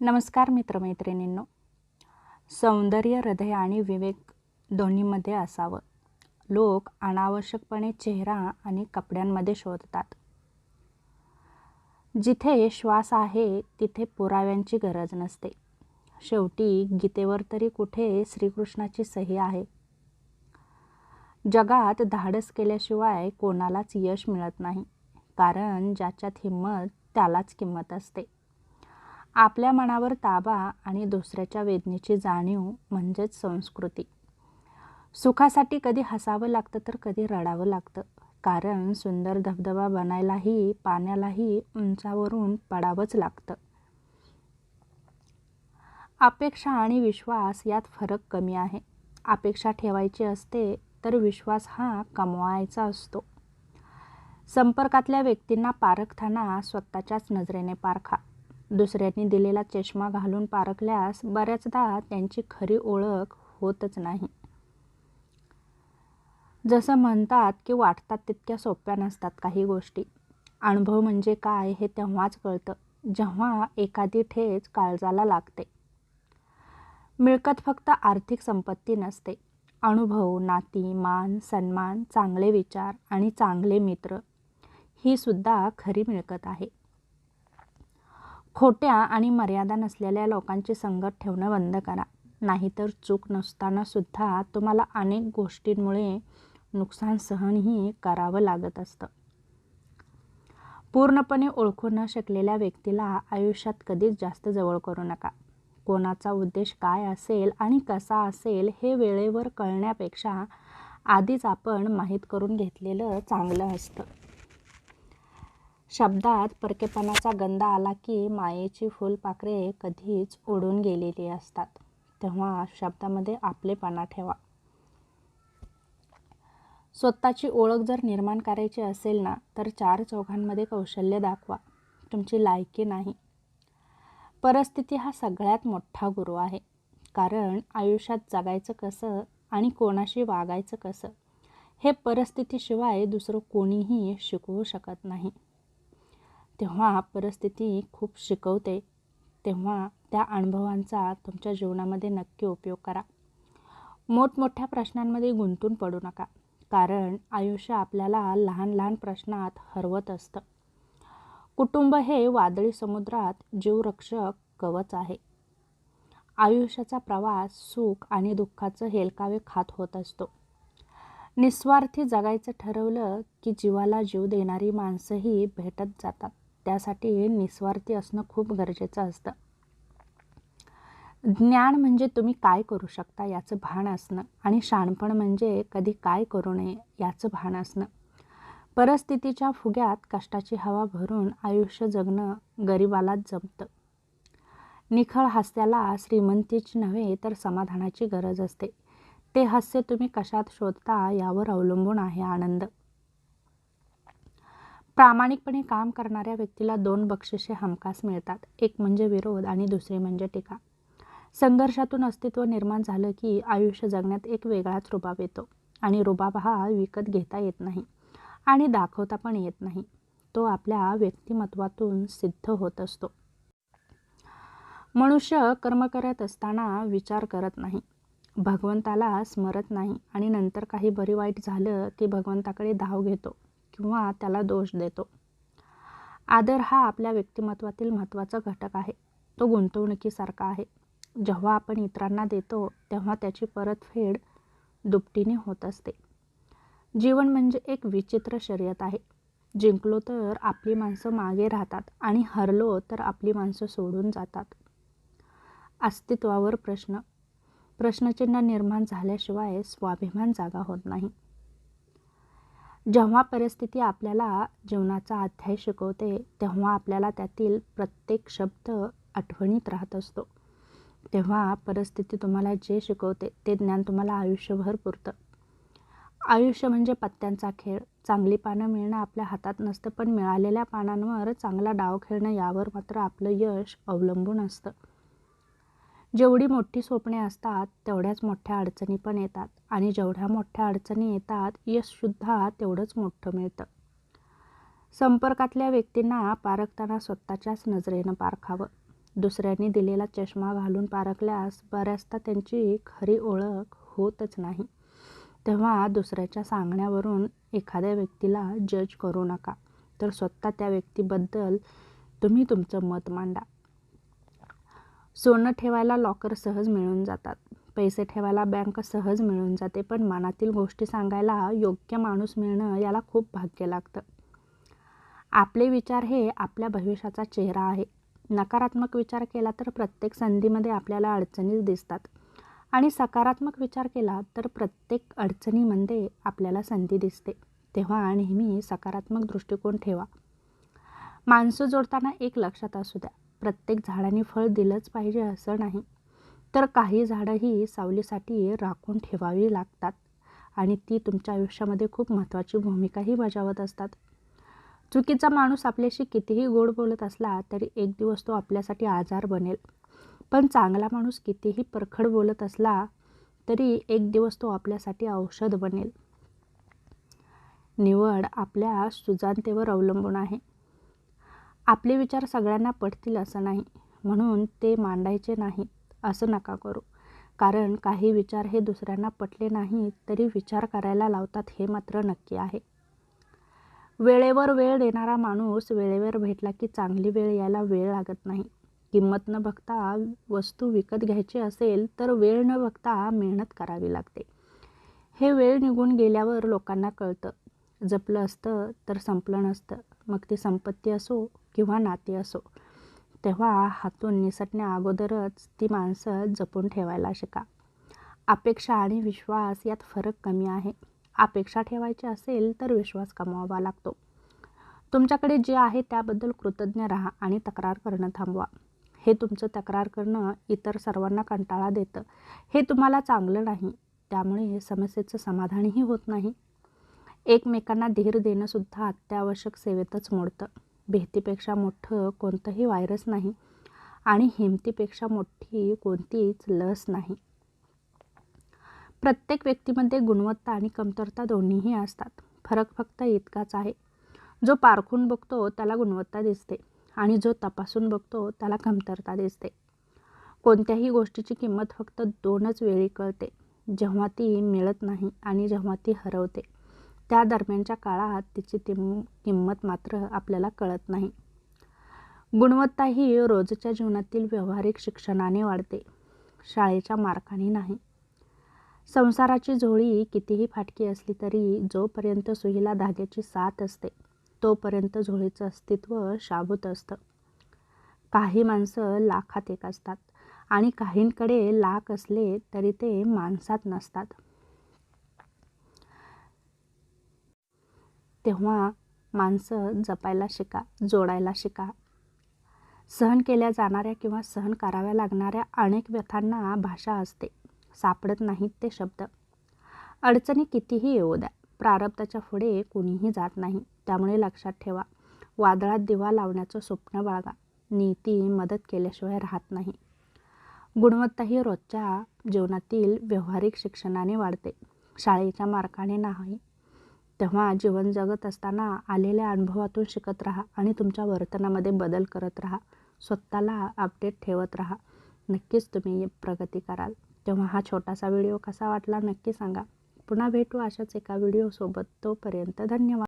नमस्कार मित्रमैत्रिणींनो. सौंदर्य हृदय आणि विवेक दोन्हीमध्ये असावं. लोक अनावश्यकपणे चेहरा आणि कपड्यांमध्ये शोधतात. जिथे श्वास आहे तिथे पुराव्यांची गरज नसते. शेवटी गीतेवर तरी कुठे श्रीकृष्णाची सही आहे. जगात धाडस केल्याशिवाय कोणालाच यश मिळत नाही. कारण ज्याच्यात हिंमत त्यालाच किंमत असते. आपल्या मनावर ताबा आणि दुसऱ्याच्या वेदनेची जाणीव म्हणजेच संस्कृती. सुखासाठी कधी हसावं लागतं तर कधी रडावं लागतं. कारण सुंदर धबधबा बनायलाही पाण्यालाही उंचावरून पडावंच लागतं. अपेक्षा आणि विश्वास यात फरक कमी आहे. अपेक्षा ठेवायची असते तर विश्वास हा कमवायचा असतो. संपर्कातल्या व्यक्तींना पारखताना स्वतःच्याच नजरेने पारखा. दुसऱ्यांनी दिलेला चष्मा घालून पारखल्यास बऱ्याचदा त्यांची खरी ओळख होतच नाही. जसं म्हणतात की वाटतात तितक्या सोप्या नसतात काही गोष्टी. अनुभव म्हणजे काय हे तेव्हाच कळतं जेव्हा एखादी ठेच काळजाला लागते. मिळकत फक्त आर्थिक संपत्ती नसते. अनुभव नाती मान सन्मान चांगले विचार आणि चांगले मित्र ही सुद्धा खरी मिळकत आहे. खोट्या आणि मर्यादा नसलेल्या लोकांची संगत ठेवणं बंद करा. नाहीतर चूक नसतानासुद्धा तुम्हाला अनेक गोष्टींमुळे नुकसान सहनही करावं लागत असतं. पूर्णपणे ओळखू न शकलेल्या व्यक्तीला आयुष्यात कधीच जास्त जवळ करू नका. कोणाचा उद्देश काय असेल आणि कसा असेल हे वेळेवर कळण्यापेक्षा आधीच आपण माहीत करून घेतलेलं चांगलं असतं. शब्दात परकेपणाचा गंध आला की मायेची फुलपाखरे कधीच उडून गेलेली असतात. तेव्हा शब्दामध्ये आपलेपणा ठेवा. स्वतःची ओळख जर निर्माण करायची असेल ना तर चार चौघांमध्ये कौशल्य दाखवा. तुमची लायकी नाही. परिस्थिती हा सगळ्यात मोठा गुरु आहे. कारण आयुष्यात जगायचं कसं आणि कोणाशी वागायचं कसं हे परिस्थितीशिवाय दुसरं कोणीही शिकवू शकत नाही. तेव्हा परिस्थिती खूप शिकवते. तेव्हा त्या अनुभवांचा तुमच्या जीवनामध्ये नक्की उपयोग करा. मोठमोठ्या प्रश्नांमध्ये गुंतून पडू नका. कारण आयुष्य आपल्याला लहान लहान प्रश्नात हरवत असतं. कुटुंब हे वादळी समुद्रात जीवरक्षक कवच आहे. आयुष्याचा प्रवास सुख आणि दुःखाचं हेलकावे खात होत असतो. निस्वार्थी जगायचं ठरवलं की जीवाला जीव देणारी माणसंही भेटत जातात. त्यासाठी निस्वार्थी असणं खूप गरजेचं असतं. ज्ञान म्हणजे तुम्ही काय करू शकता याचं भान असणं आणि शाणपण म्हणजे कधी काय करू नये याचं भान असणं. परिस्थितीच्या फुग्यात कष्टाची हवा भरून आयुष्य जगणं गरिबालाच जमतं. निखळ हास्याला श्रीमंतीची नव्हे तर समाधानाची गरज असते. ते हास्य तुम्ही कशात शोधता यावर अवलंबून आहे आनंद. प्रामाणिकपणे काम करणाऱ्या व्यक्तीला दोन बक्षिसे हमखास मिळतात. एक म्हणजे विरोध आणि दुसरी म्हणजे टीका. संघर्षातून अस्तित्व निर्माण झालं की आयुष्य जगण्यात एक वेगळाच रुबाब येतो आणि रुबाब हा विकत घेता येत नाही आणि दाखवता पण येत नाही. तो आपल्या व्यक्तिमत्वातून सिद्ध होत असतो. मनुष्य कर्म करत असताना विचार करत नाही. भगवंताला स्मरत नाही आणि नंतर काही बरी वाईट झालं की भगवंताकडे धाव घेतो. किंवा त्याला दोष देतो. आदर हा आपल्या व्यक्तिमत्वातील महत्त्वाचा घटक आहे. तो गुंतवणुकीसारखा आहे. जेव्हा आपण इतरांना देतो तेव्हा त्याची परतफेड दुपटीने होत असते. जीवन म्हणजे एक विचित्र शर्यत आहे. जिंकलो तर आपली माणसं मागे राहतात आणि हरलो तर आपली माणसं सोडून जातात. अस्तित्वावर प्रश्न. प्रश्नचिन्ह निर्माण झाल्याशिवाय स्वाभिमान जागा होत नाही. जेव्हा परिस्थिती आपल्याला जीवनाचा अध्याय शिकवते तेव्हा आपल्याला त्यातील प्रत्येक शब्द आठवणीत राहत असतो. तेव्हा परिस्थिती तुम्हाला जे शिकवते ते ज्ञान तुम्हाला आयुष्यभर पुरतं. आयुष्य म्हणजे पत्त्यांचा खेळ. चांगली पानं मिळणं आपल्या हातात नसतं पण मिळालेल्या पानांवर चांगला डाव खेळणं यावर मात्र आपलं यश अवलंबून असतं. जेवढी मोठी स्वप्ने असतात तेवढ्याच मोठ्या अडचणी पण येतात. आणि जेवढ्या मोठ्या अडचणी येतात यशसुद्धा तेवढंच मोठं मिळतं. संपर्कातल्या व्यक्तींना पारखताना स्वतःच्याच नजरेनं पारखावं. दुसऱ्यांनी दिलेला चष्मा घालून पारखल्यास बऱ्याचदा त्यांची खरी ओळख होतच नाही. तेव्हा दुसऱ्याच्या सांगण्यावरून एखाद्या व्यक्तीला जज करू नका. तर स्वतः त्या व्यक्तीबद्दल तुम्ही तुमचं मत मांडा. सोनं ठेवायला लॉकर सहज मिळून जातात. पैसे ठेवायला बँक सहज मिळून जाते पण मनातील गोष्टी सांगायला योग्य माणूस मिळणं याला खूप भाग्य लागतं. आपले विचार हे आपल्या भविष्याचा चेहरा आहे. नकारात्मक विचार केला तर प्रत्येक संधीमध्ये आपल्याला अडचणीच दिसतात. आणि सकारात्मक विचार केला तर प्रत्येक अडचणीमध्ये आपल्याला संधी दिसते. तेव्हा नेहमी सकारात्मक दृष्टिकोन ठेवा. माणसं जोडताना एक लक्षात असू द्या. प्रत्येक झाडाने फळ दिलंच पाहिजे असं नाही. तर काही झाडं ही सावलीसाठी राखून ठेवावी लागतात आणि ती तुमच्या आयुष्यामध्ये खूप महत्त्वाची भूमिकाही बजावत असतात. चुकीचा माणूस आपल्याशी कितीही गोड बोलत असला तरी एक दिवस तो आपल्यासाठी आजार बनेल. पण चांगला माणूस कितीही परखड बोलत असला तरी एक दिवस तो आपल्यासाठी औषध बनेल. निवड आपल्या सुजानतेवर अवलंबून आहे. आपले विचार सगळ्यांना पटतील असं नाही. म्हणून ते मांडायचे नाहीत असं नका करू. कारण काही विचार हे दुसऱ्यांना पटले नाहीत तरी विचार करायला लावतात हे मात्र नक्की आहे. वेळेवर वेळ देणारा माणूस वेळेवर भेटला की चांगली वेळ यायला वेळ लागत नाही. किंमत न बघता वस्तू विकत घ्यायची असेल तर वेळ न बघता मेहनत करावी लागते. हे वेळ निघून गेल्यावर लोकांना कळतं जपलं असतं तर संपलं नसतं. मग ती संपत्ती असो किंवा नाती असो तेव्हा हातून निसटण्या अगोदरच ती माणसं जपून ठेवायला शिका. अपेक्षा आणि विश्वास यात फरक कमी आहे. अपेक्षा ठेवायची असेल तर विश्वास कमवावा लागतो. तुमच्याकडे जे आहे त्याबद्दल कृतज्ञ राहा आणि तक्रार करणं थांबवा. हे तुमचं तक्रार करणं इतर सर्वांना कंटाळा देतं. हे तुम्हाला चांगलं नाही. त्यामुळे समस्येचं समाधानही होत नाही. एकमेकांना धीर देणंसुद्धा अत्यावश्यक सेवेतच मोडतं. भीतीपेक्षा मोठं कोणतंही व्हायरस नाही आणि हिमतीपेक्षा मोठी कोणतीच लस नाही. प्रत्येक व्यक्तीमध्ये गुणवत्ता आणि कमतरता दोन्हीही असतात. फरक फक्त इतकाच आहे. जो पारखून बघतो त्याला गुणवत्ता दिसते आणि जो तपासून बघतो त्याला कमतरता दिसते. कोणत्याही गोष्टीची किंमत फक्त दोनच वेळी कळते. जेव्हा ती मिळत नाही आणि जेव्हा ती हरवते. त्या दरम्यानच्या काळात तिची तिम किंमत मात्र आपल्याला कळत नाही. गुणवत्ता ही रोजच्या जीवनातील व्यावहारिक शिक्षणाने वाढते. शाळेच्या मार्काने नाही. संसाराची झोळी कितीही फाटकी असली तरी जोपर्यंत सुईला धाग्याची साथ असते तोपर्यंत झोळीचं अस्तित्व शाबूत असतं. काही माणसं लाखात एक असतात आणि काहींकडे लाख असले तरी ते माणसात नसतात. तेव्हा माणसं जपायला शिका जोडायला शिका. सहन केल्या जाणाऱ्या किंवा सहन कराव्या लागणाऱ्या अनेक व्यथांना भाषा असते. सापडत नाहीत ते शब्द. अडचणी कितीही येऊ द्या. प्रारब्धाच्या पुढे कुणीही जात नाही. त्यामुळे लक्षात ठेवा. वादळात दिवा लावण्याचं स्वप्न बाळगा. नीती मदत केल्याशिवाय राहत नाही. गुणवत्ता ही रोजच्या जीवनातील व्यावहारिक शिक्षणाने वाढते. शाळेच्या मार्काने नाही तेव्हा जीवन जगत असताना आलेल्या अनुभवातून शिकत राहा आणि तुमच्या वर्तनामध्ये बदल करत राहा. स्वतःला अपडेट ठेवत राहा. नक्कीच तुम्ही प्रगती कराल. तेव्हा हा छोटासा व्हिडिओ कसा वाटला नक्की सांगा. पुन्हा भेटू अशाच एका व्हिडिओसोबत तोपर्यंत धन्यवाद.